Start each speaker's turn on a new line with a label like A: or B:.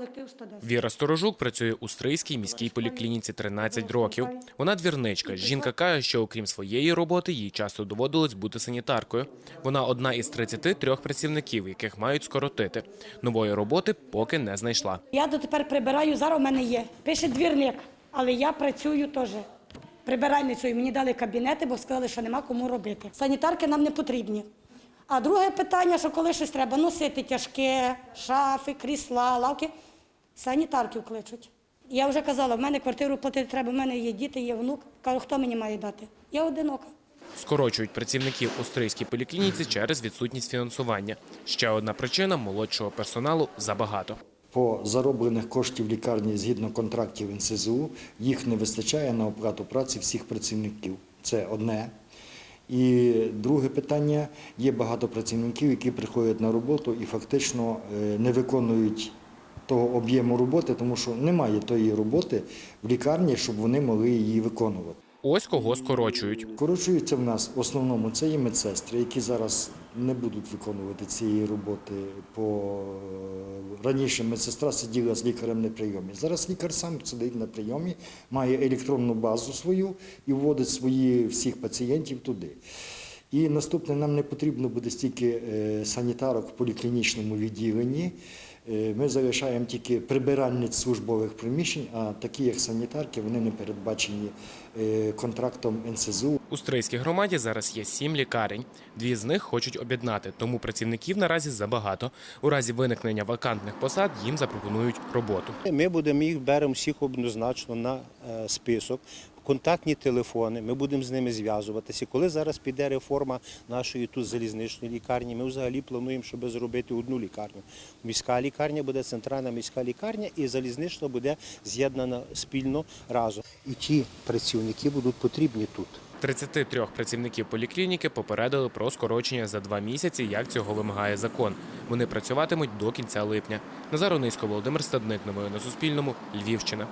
A: колектив 110.
B: Віра Сторожук працює у Стрийській міській поліклініці 13 років. Вона двірничка. Жінка каже, що окрім своєї роботи, їй часто доводилось бути санітаркою. Вона одна із 33 працівників, яких мають скоротити. Нової роботи поки не знайшла.
A: Я дотепер прибираю, зараз у мене є. Пише двірник, але я працюю теж. Прибиральницею мені дали кабінети, бо сказали, що нема кому робити. Санітарки нам не потрібні. А друге питання, що коли щось треба носити тяжке, шафи, крісла, лавки, санітарків кличуть. Я вже казала, в мене квартиру платити треба, в мене є діти, є внук. Кажу, хто мені має дати? Я одинока.
B: Скорочують працівників у Стрийській поліклініці через відсутність фінансування. Ще одна причина молодшого персоналу забагато.
C: По зароблених коштів лікарні згідно контрактів НСЗУ їх не вистачає на оплату праці всіх працівників. Це одне. І друге питання: є багато працівників, які приходять на роботу і фактично е, не виконують того об'єму роботи, тому що немає тої роботи в лікарні, щоб вони могли її виконувати.
B: Ось кого скорочують.
C: Коротшуються в нас в основному це є медсестри, які зараз не будуть виконувати цієї роботи. По раніше медсестра сиділа з лікарем на прийомі. Зараз лікар сам сидить на прийомі, має електронну базу свою і вводить свої всіх пацієнтів туди. І наступне нам не потрібно буде стільки е, санітарок в поліклінічному відділенні. Е, Ми залишаємо тільки прибиральниць службових приміщень, а такі як санітарки, вони не передбачені е, контрактом НСЗУ.
B: У Стрийській громаді зараз є сім лікарень. Дві з них хочуть об'єднати, тому працівників наразі забагато. У разі виникнення вакантних посад їм запропонують роботу.
D: Ми будемо їх беремо всіх однозначно на е, список. Контактні телефони, ми будемо з ними зв'язуватися. Коли зараз піде реформа нашої тут залізничної лікарні, ми взагалі плануємо, щоб зробити одну лікарню. Міська лікарня буде центральна міська лікарня, і залізнична буде з'єднана спільно разом. І ті працівники будуть потрібні тут.
B: 33 працівників поліклініки попередили про скорочення за два місяці, як цього вимагає закон. Вони працюватимуть до кінця липня. Назар Онисько, Володимир Стадник. Новини на Суспільному. Львівщина.